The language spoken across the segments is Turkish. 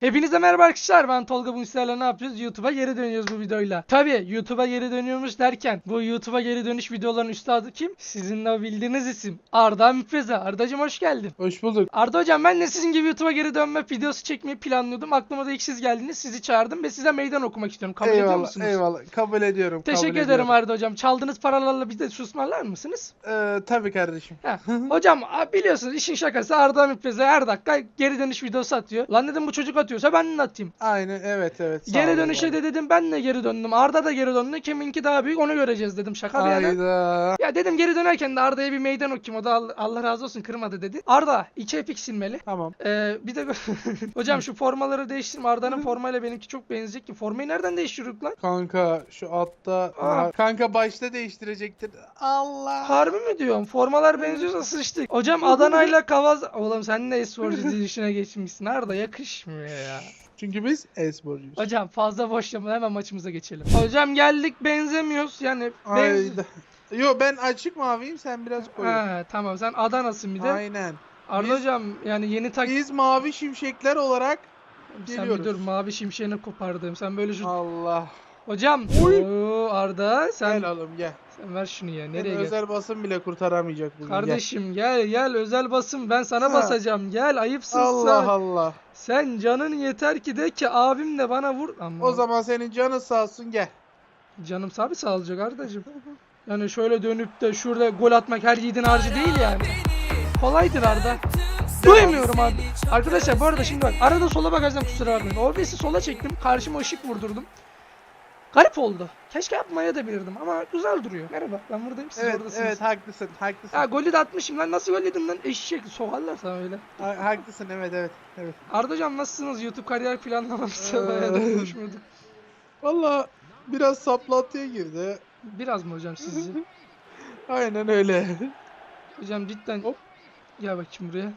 Hepinize merhaba arkadaşlar ben Tolga sizlerle ne yapıyoruz? YouTube'a geri dönüyoruz bu videoyla. Tabi YouTube'a geri dönüyormuş derken bu YouTube'a geri dönüş videolarının üstadı kim? Sizin de bildiğiniz isim Arda Müpreze. Ardacım hoş geldin. Hoş bulduk. Arda hocam ben de sizin gibi YouTube'a geri dönme videosu çekmeyi planlıyordum. Aklıma da ilk siz geldiniz sizi çağırdım ve size meydan okumak istiyorum. Kabul ediyor eyvallah, musunuz? eyvallah. Kabul ediyorum. Teşekkür kabul ederim ediyorum. Arda hocam. Çaldığınız paralarla bize susmarlar mısınız? Ee, tabii kardeşim. Ha, hocam biliyorsunuz işin şakası Arda Müpreze her dakika geri dönüş videosu atıyor. Lan dedim bu çocuk atıyorsa ben de atayım. Aynen evet evet. sağ Geri olun, dönüşe de dedim ben de geri döndüm. Arda da geri döndü. Kiminki daha büyük onu göreceğiz dedim. Şaka bir yana. Hayda. Ya dedim geri dönerken de Arda'ya bir meydan okuyayım. O da Allah, Allah razı olsun kırmadı dedi. Arda iki epik silmeli. Tamam. Ee, bir de hocam şu formaları değiştirme. Arda'nın formayla benimki çok benzeyecek ki. Formayı nereden değiştiriyoruz lan? Kanka şu altta Aa. kanka başta değiştirecektir. Allah. Harbi mi diyorum? Formalar benziyorsa sıçtık. Hocam Adana'yla Kavaz... Oğlum sen de esporcu dizilişine geçmişsin. Arda yakışmıyor ya. Çünkü biz e-sporcuyuz. Hocam fazla boş yapma hemen maçımıza geçelim. Hocam geldik benzemiyoruz. Yani benz... Hayda. Yo ben açık maviyim sen biraz koyu. Ha, tamam sen Adana'sın bir de. Aynen. Arda Biz- hocam yani yeni tak... Biz mavi şimşekler olarak Sen bir geliyoruz. dur mavi şimşeğini kopardım. Sen böyle şu... Allah. Hocam. Oy. Oo, Arda sen... Gel oğlum gel. sen ver şunu ya. Seni Nereye gel? özel basın bile kurtaramayacak bugün. gel. Kardeşim gel gel özel basın ben sana Ha. basacağım. Gel ayıpsın Allah sen. Allah. Sen canın yeter ki de ki abim de bana vur. Ama O zaman senin canın sağ olsun gel. canım sabit sağlayacak Ardacığım. Yani şöyle dönüp de şurada gol atmak her yiğidin harcı değil yani. Kolaydır Arda. Duymuyorum abi. Arkadaşlar bu arada şimdi bak arada sola bakarsan kusura bakmayın. OBS'i sola çektim. Karşıma ışık vurdurdum. Garip oldu. Keşke yapmaya da bilirdim ama güzel duruyor. Merhaba ben buradayım siz Evet oradasınız. evet haklısın haklısın. Ha golü de atmışım lan nasıl gol yedim lan eşek soğarlar sana öyle. Ha- haklısın evet evet evet. Ardacığım nasılsınız YouTube kariyer planlaması Ee, bayağı da konuşmuyorduk. Valla biraz saplantıya girdi. Biraz mı hocam sizce? Aynen öyle. hocam cidden Hop. Gel bakayım buraya.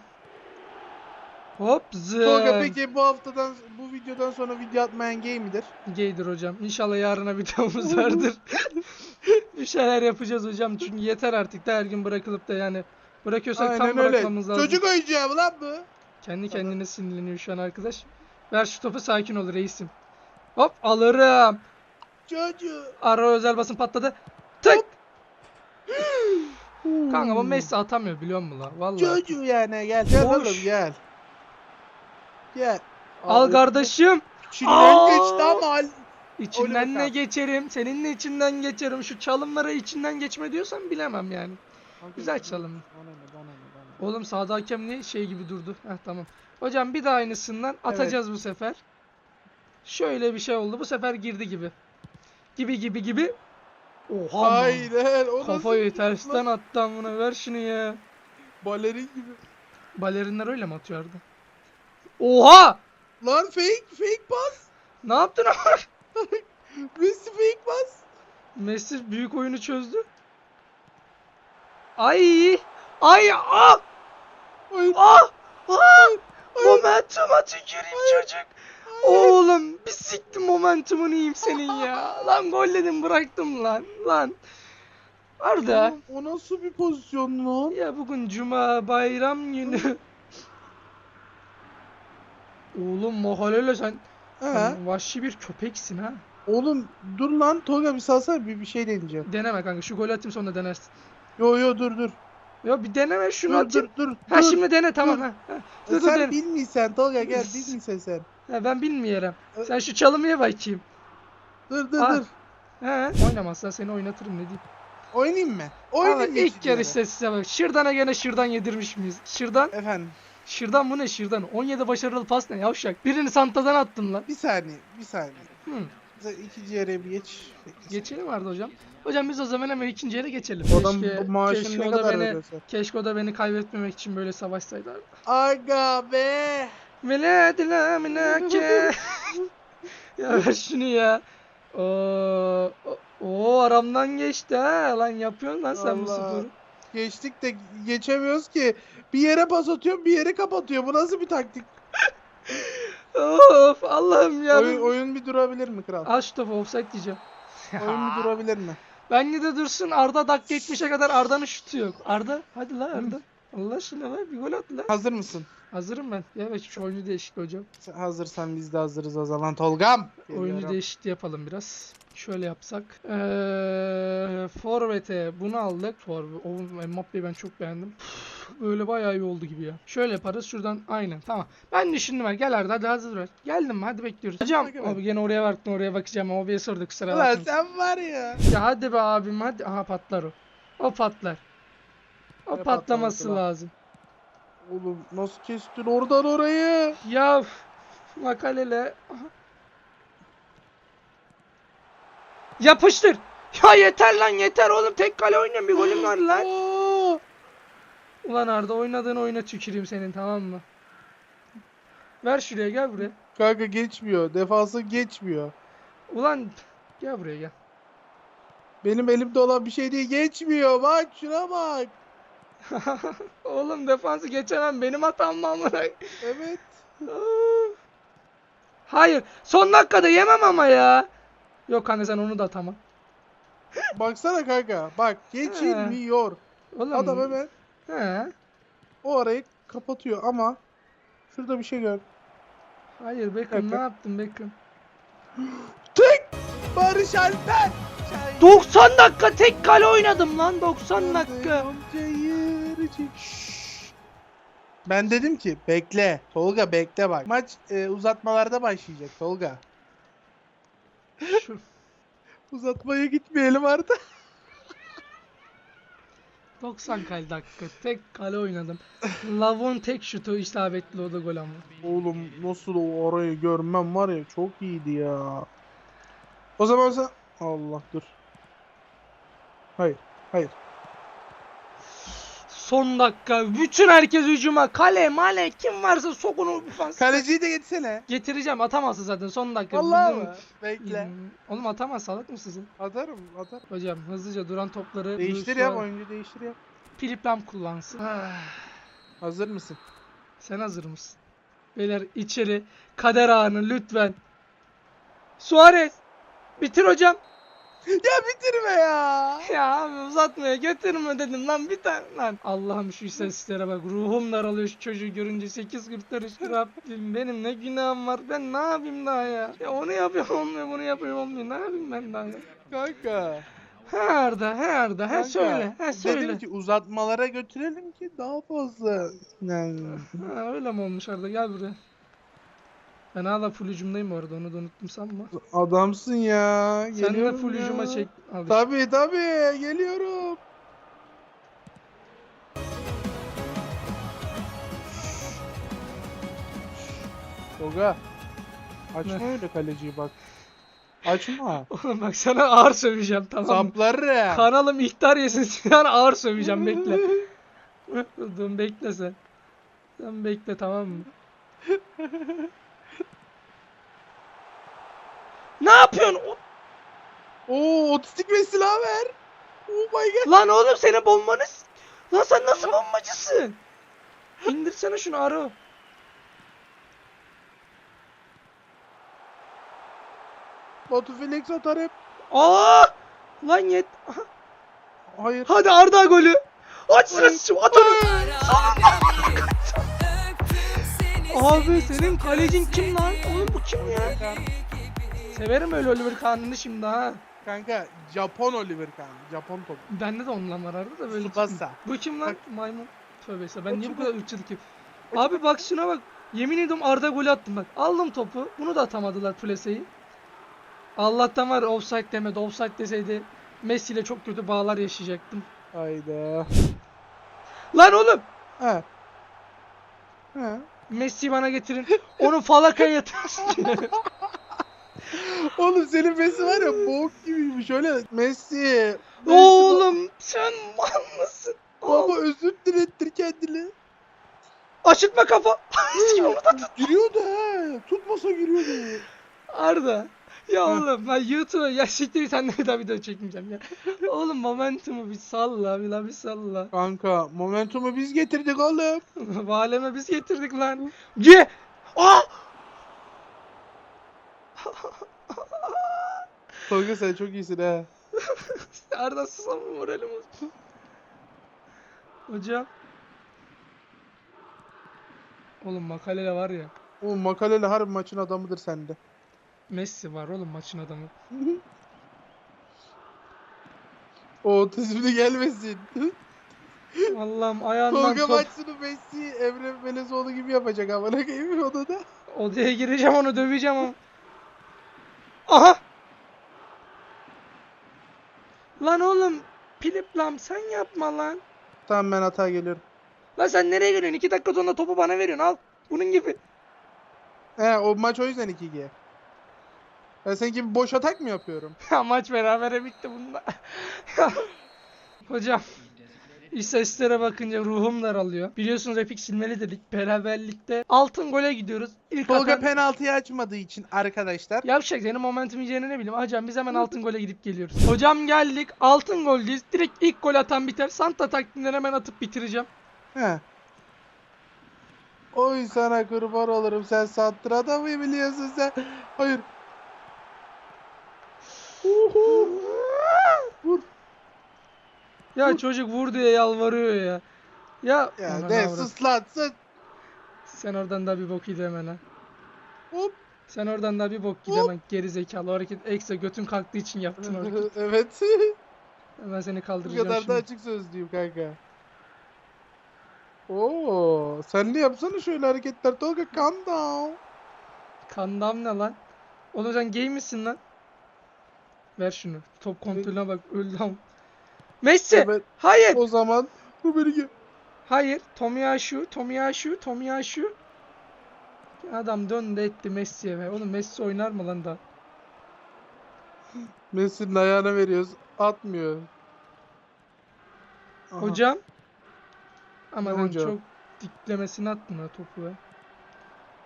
Hop Tolga peki bu haftadan bu videodan sonra video atmayan gay midir? Gaydir hocam. İnşallah yarına videomuz vardır. bir şeyler yapacağız hocam. Çünkü yeter artık da her gün bırakılıp da yani bırakıyorsak tam Aynen öyle. bırakmamız lazım. Çocuk oyuncağı mı lan bu? Kendi kendine sinirleniyor şu an arkadaş. Ver şu topu sakin ol reisim. Hop alırım. Çocuğu. Ara özel basın patladı. Tık. Kanka bu Messi atamıyor biliyor musun lan? Vallahi. Çocuğu yani gel. Gel Boş. oğlum gel. Gel. Al kardeşim. İçinden Aa! geçti ama al. İçinden ne geçerim? Seninle içinden geçerim. Şu çalımlara içinden geçme diyorsan bilemem yani. Güzel çalım. Bana ne bana ne bana ne. Oğlum sağda hakem niye şey gibi durdu? Heh tamam. Hocam bir daha aynısından atacağız bu sefer. Şöyle bir şey oldu. Bu sefer girdi gibi. Gibi gibi gibi. Oha. lan. Aynen. O Kafayı tersten attı amına ver şunu ya. Balerin gibi. Balerinler öyle mi atıyordu? Oha! Lan fake fake pas. Ne yaptın ama? Messi fake pas. Messi büyük oyunu çözdü. Ay! Ay! Ah! Ay, Ah! Ah! Momentum'a tüküreyim çocuk. Oğlum bir siktim momentumunu yiyeyim senin ya. Lan golledim bıraktım lan. Lan. Arda. O nasıl bir pozisyon lan? Ya bugün cuma bayram günü. Oğlum mahallele sen, He. sen vahşi bir köpeksin ha. Oğlum dur lan Tolga bir salsana bir, bir şey deneyeceğim. Deneme kanka şu golü atayım sonra denersin. Yo yo dur dur. Ya bir deneme şunu dur atayım. dur dur. Ha dur. şimdi dene tamam dur. ha. ha. Dur dur sen dene. bilmiyorsan Tolga gel bilmiyorsan sen. Ha, ben bilmiyorum. Ö- Sen şu çalımıya bakayım. Dur dur Ah. dur. He. Oynamazsan seni oynatırım ne diyeyim. Oynayayım mı? Oynayayım mı ilk yarı? yarışta size bak. Şırdan'a gene şırdan yedirmiş miyiz? Şırdan? Efendim Şırdan bu ne şırdan? 17 başarılı pas ne yavşak? Birini Santa'dan attın lan. bir saniye bir saniye. Hı. İkinci yarıya bir geç. Geçelim vardı hocam. Hocam biz o zaman hemen ikinci yere geçelim. O adam Keşke- bu maaşını keşke ne o da kadar beni, veriyorsa. Keşke o da beni kaybetmemek için böyle savaşsaydı. Aga be. Veledila minake. ya ver şunu ya. Oo, o aramdan geçti ha. Lan yapıyorsun lan sen bu Allah. sporu. Geçtik de geçemiyoruz ki. Bir yere pas atıyorum bir yere kapatıyor. Bu nasıl bir taktik? Of Allah'ım ya. Oyun, oyun bir durabilir mi kral? Al şu topu offside diyeceğim. Oyun bir durabilir mi? Bence de dursun Arda dakika 70'e kadar Arda'nın şutu yok. Arda hadi la Arda. Allah aşkına lan bir gol at lan. Hazır mısın? Hazırım ben. Yavaş şu oyuncu değişikliği hocam. Sen hazırsan biz de hazırız o zaman Tolgam. Oyuncu Geliyorum. değişikliği yapalım biraz. Şöyle yapsak. Eee Forvet'e bunu aldık. Forvet. O Mbappe'yi ben çok beğendim. Böyle bayağı iyi oldu gibi ya. Şöyle yaparız şuradan aynen tamam. Ben düşündüm ben. Gel Arda hadi hazır ver. Geldim mi? Hadi bekliyoruz. Hocam abi gene oraya baktın oraya bakacağım. Abiye sorduk kusura Ulan bakma. sen var ya. Ya hadi be abim hadi. Aha patlar o. O patlar. O Ne patlaması lazım. Oğlum nasıl kestin oradan orayı? Ya makalele. Yapıştır. Ya yeter lan yeter oğlum tek kale oynayan bir golüm var lan. Ulan Arda oynadığın oyuna tüküreyim senin tamam mı? Ver şuraya gel buraya. Kanka geçmiyor. Defansı geçmiyor. Ulan gel buraya gel. Benim elimde olan bir şey değil. Geçmiyor. Bak şuna bak. Oğlum defansı geçemem benim hatam mı amına? Evet. Hayır son dakikada yemem ama ya. Yok anne sen onu da tamam. Baksana kanka. Bak geçilmiyor. Oğlum. Adam hemen He. o arayı kapatıyor ama şurada bir şey gör. Hayır Beckham ne yaptın Beckham? Tık! Barış Alper! 90 dakika tek kale oynadım lan 90 dakika. Ben dedim ki bekle. Tolga bekle bak. Maç e, uzatmalarda başlayacak Tolga. Şu, Uzatmaya gitmeyelim artık. 90 kale dakika tek kale oynadım. Lavon tek şutu isabetli o da gol ama. Oğlum nasıl o orayı görmem var ya çok iyiydi ya. O zaman sen... Allah dur. Hayır. Hayır. Son dakika bütün herkes hücuma kale male kim varsa sokun o defans. Kaleciyi de geçsene. Getireceğim atamazsın zaten son dakika. Vallahi Bizim- mı? Bekle. Hmm, Oğlum atamaz salak mısın? Atarım atarım. Hocam hızlıca duran topları Değiştir an oyuncu değiştir yap. Philip Lam kullansın. Hazır mısın? Sen hazır mısın? Beyler içeri kader anı lütfen. Suarez bitir hocam. ya bitirme ya. Ya abi uzatmaya getirme dedim lan bir tane lan. Allah'ım şu istatistiklere bak ruhum daralıyor şu çocuğu görünce 8 kurtarış Rabbim benim ne günahım var ben ne yapayım daha ya. Ya onu yapıyorum olmuyor bunu yapıyorum olmuyor ne yapayım ben daha ya. Kanka. He Arda he Arda he kanka, söyle he söyle. Dedim ki uzatmalara götürelim ki daha fazla. Yani. Ha, öyle mi olmuş Arda gel buraya. Ben hala full hücumdayım bu arada onu da unuttum sanma. Adamsın ya. Sen de Geliyorum full ya. hücuma çek. Al işte. Tabii tabii geliyorum. Toga. Açma Ne? öyle kaleciyi bak. Açma. Oğlum bak sana ağır söveceğim tamam mı? Sapları. Kanalım ihtar yesin sana ağır söveceğim bekle. Dur bekle sen. Sen bekle tamam mı? ne yapıyorsun? Oo otistik ve silah ver. Oh my god. Lan oğlum senin bombanız. Lan sen nasıl bombacısın? İndirsene şunu Aro. Batu Felix atar hep. Aa! Lan yet. Hayır. Hadi Arda golü. Aç sırası at onu. Abi senin kalecin kim lan? Oğlum bu kim ya? Severim öyle Oliver Kahn'ını şimdi ha. Kanka Japon Oliver Kahn. Japon top. Bende de ondan var arada da böyle. Tsubasa. Bu kim lan? Bak. Maymun. Tövbe estağfurullah. Ben O niye bu kadar ırkçılık yapıyorum? Abi bak şuna bak. Yemin ediyorum Arda golü attım bak. Aldım topu. Bunu da atamadılar Pulese'yi. Allah'tan var offside demedi. Offside deseydi Messi ile çok kötü bağlar yaşayacaktım. Hayda. Lan oğlum. Ha. Ha. Messi bana getirin. Onu falakaya yatırsın. Oğlum senin Messi var ya bok gibiymiş öyle. Messi. Oğlum sen mal mısın? Baba özür dilettir kendini. Aşıtma kafa. Sikim onu da tut. Giriyordu ha. Tutmasa giriyordu. Arda. Ya oğlum ben YouTube'a ya siktir sen bir daha video çekmeyeceğim ya. oğlum momentumu bir salla bir la bir salla. Kanka momentumu biz getirdik oğlum. Valeme biz getirdik lan. Ye! Aa! Tolga sen çok iyisin ha. Arda susam moralim olsun. Hocam. Oğlum Makalele var ya. O Makaleli harbi maçın adamıdır sende. Messi var oğlum maçın adamı. O otizmli gelmesin. Allah'ım ayağından Tolga top. maçını Messi Emre Belezoğlu gibi yapacak amına koyayım odada. Odaya gireceğim onu döveceğim ama. Aha! Lan oğlum Pilip lan sen yapma lan. Tamam ben hata geliyorum. Lan sen nereye geliyorsun? İki dakika sonra topu bana veriyorsun al. Bunun gibi. He o maç o yüzden 2G. Ben senin gibi boş atak mı yapıyorum? Ya maç berabere bitti bunda. Hocam istatistiklere bakınca ruhum daralıyor. Biliyorsunuz Epik silmeli dedik. Beraberlikte altın gole gidiyoruz. İlk Tolga atan... penaltıyı açmadığı için arkadaşlar. Yavşak senin momentum yiyeceğini ne bileyim. Hocam biz hemen altın gole gidip geliyoruz. Hocam geldik. Altın goldeyiz. Direkt ilk gol atan biter. Santa taktiğinden hemen atıp bitireceğim. He. Oy sana kurban olurum sen sattır adamı biliyorsun sen. Hayır. Uhu. Ya çocuk vur diye yalvarıyor ya. Ya, Ya Aman avrat. sus lan sus. Sen oradan da bir bok hemen ha. Hop. Sen oradan da bir bok hemen. Geri zekalı O hareket ekstra götün kalktığı için yaptın o hareketi. evet. Ben seni Bu kaldıracağım kadar da açık sözlüyüm kanka. Oo, sen de yapsana şöyle hareketler Tolga calm down. Kandam ne lan? Oğlum sen gay misin lan? Ver şunu. Top kontrolüne bak. Öldü am. Messi! Evet, Hayır! o zaman bu beni Hayır. Tomiyasu, Tomiyasu, Tomiyasu. Adam döndü etti Messi'ye ver. Oğlum Messi oynar mı lan da? Messi'nin ayağına veriyoruz. Atmıyor. Aha. Hocam. Ama hocam? çok diklemesine attın ha topu ya.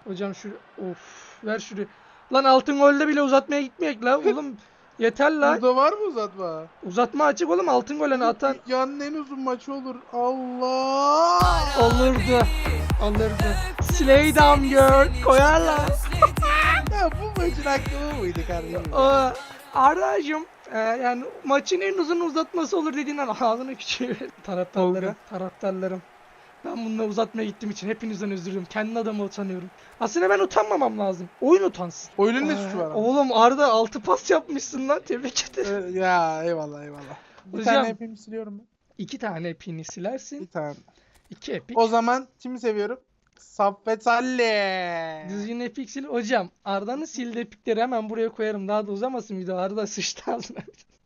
Hocam şu of ver şunu. Lan altın golde bile uzatmaya gitmeyek la oğlum. Yeter la. Burada var mı uzatma? Uzatma açık oğlum altın golünü atan Dünyanın en uzun maçı olur. Allah! olurdu. Olurdu. Slay down girl koyarlar. Ya bu maçın hakkı mıydı kardeşim? O Arda'cığım e, yani maçın en uzun uzatması olur dediğin an ağzını küçüğü taraftarlarım, taraftarlarım. Ben bununla uzatmaya gittiğim için hepinizden özür diliyorum. Kendi adıma utanıyorum. Aslında ben utanmamam lazım. Oyun utansın. Oyunun ne Ee, suçu var ama? Oğlum Arda 6 pas yapmışsın lan. Tebrik ederim. Ee, ya eyvallah eyvallah. Bir Hocam. tane hepimi siliyorum ben. İki tane epini Bir silersin. tane. İki epik. O zaman kimi seviyorum? Saffet Salli. Düzgün epik sil. Hocam Arda'nın sildiği epikleri hemen buraya koyarım. Daha da uzamasın video. Arda sıçtı ağzına.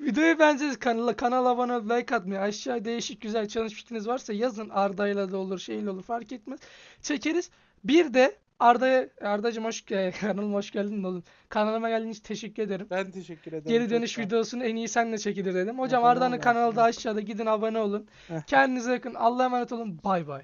Videoyu bence kanala, kanala abone olup like atmayı. Aşağı değişik güzel challenge fikriniz varsa yazın. Arda'yla da olur, şeyle olur fark etmez. Çekeriz. Bir de Arda'ya, Arda'cım hoş geldin. Kanalıma hoş geldin oğlum. Kanalıma geldiğin için teşekkür ederim. Ben teşekkür ederim. Geri dönüş sağ ol. videosunu en iyi senle çekilir dedim. Hocam Arda'nın kanalı da aşağıda. Gidin abone olun. Kendinize yakın. Allah'a emanet olun. Bay bay.